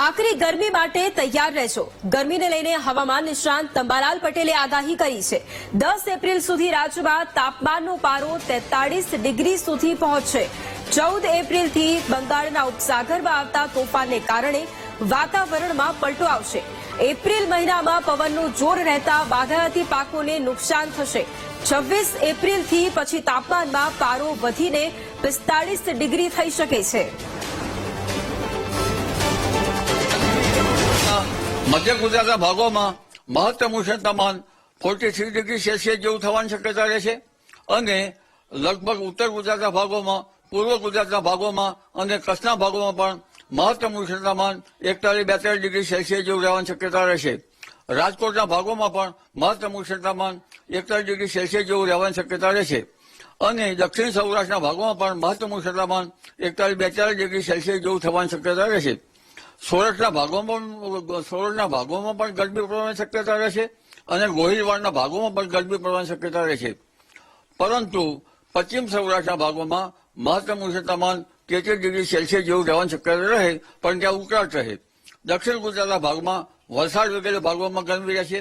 આખરી ગરમી માટે તૈયાર રહેજો ગરમીને લઈને હવામાન નિષ્ણાંત તંબાલાલ પટેલે આગાહી કરી છે. દસ એપ્રિલ સુધી રાજ્યમાં તાપમાનનો પારો તેતાળીસ ડિગ્રી સુધી પહોંચશે. ચૌદ એપ્રિલથી બંગાળના ઉપસાગરમાં આવતા તોફાનને કારણે વાતાવરણમાં પલટો આવશે. એપ્રિલ મહિનામાં પવનનું જોર રહેતા બાગાયતી પાકોને નુકસાન થશે. છવ્વીસ એપ્રિલથી પછી તાપમાનમાં પારો વધીને પિસ્તાળીસ ડિગ્રી થઈ શકે છે. મધ્ય ગુજરાતના ભાગોમાં મહત્તમ ઉષ્ણતામાન ફોર્ટી થ્રી ડિગ્રી સેલ્સિયસ જેવું થવાની શક્યતા રહેશે અને લગભગ ઉત્તર ગુજરાતના ભાગોમાં, પૂર્વ ગુજરાતના ભાગોમાં અને કચ્છના ભાગોમાં પણ મહત્તમ ઉષ્ણતામાન એકતાલીસ બેતાલીસ ડિગ્રી સેલ્સિયસ જેવું રહેવાની શક્યતા રહેશે રાજકોટના ભાગોમાં પણ મહત્તમ ઉષ્ણતામાન એકતાલીસ ડિગ્રી સેલ્સિયસ જેવું રહેવાની શક્યતા રહેશે અને દક્ષિણ સૌરાષ્ટ્રના ભાગોમાં પણ મહત્તમ ઉષ્ણતામાન એકતાલીસ બેતાલીસ ડિગ્રી સેલ્સિયસ જેવું થવાની શક્યતા રહેશે સોરઠના ભાગોમાં પણ સોરઠના ભાગોમાં પણ ગરમી પડવાની શક્યતા રહેશે અને ગોહિલવાડના ભાગોમાં પણ ગરમી પડવાની શક્યતા રહેશે પરંતુ પશ્ચિમ સૌરાષ્ટ્રના ભાગોમાં મહત્તમ ઉષ્ણતામાન તેત્રીસ ડિગ્રી સેલ્સિયસ જેવું રહેવાની શક્યતા રહે, પણ ત્યાં ઉકળાટ રહે. દક્ષિણ ગુજરાતના ભાગમાં વલસાડ વગેરે ભાગોમાં ગરમી રહેશે.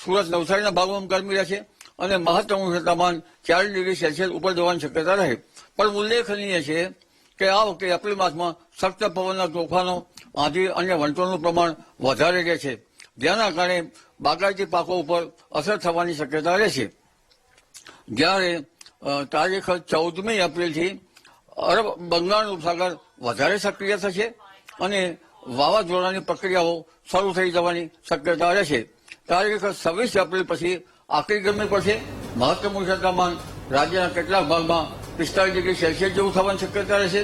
સુરત, નવસારીના ભાગોમાં ગરમી રહેશે અને મહત્તમ ઉષ્ણતામાન ચાર ડિગ્રી સેલ્સિયસ ઉપર જવાની શક્યતા રહે. પણ ઉલ્લેખનીય છે કે આ વખતે એપ્રિલ માસમાં સખ્ત પવનના તોફાનો આંધી અને વંટોળનું પ્રમાણ વધારે રહે છે. જેના કારણે બાગાયતી પાકો ઉપર અસર થવાની શક્યતા રહેશે જ્યારે તારીખ ચૌદમી એપ્રિલથી અરબ, બંગાળ ઉપસાગર વધારે સક્રિય થશે અને વાવાઝોડાની પ્રક્રિયાઓ શરૂ થઈ જવાની શક્યતા રહેશે તારીખ છવ્વીસ એપ્રિલ પછી આકરી ગરમી પડશે. મહત્તમ ઉષ્ણતામાન રાજ્યના કેટલાક ભાગમાં પિસ્તાળીસ ડિગ્રી સેલ્સિયસ જેવું થવાની શક્યતા રહેશે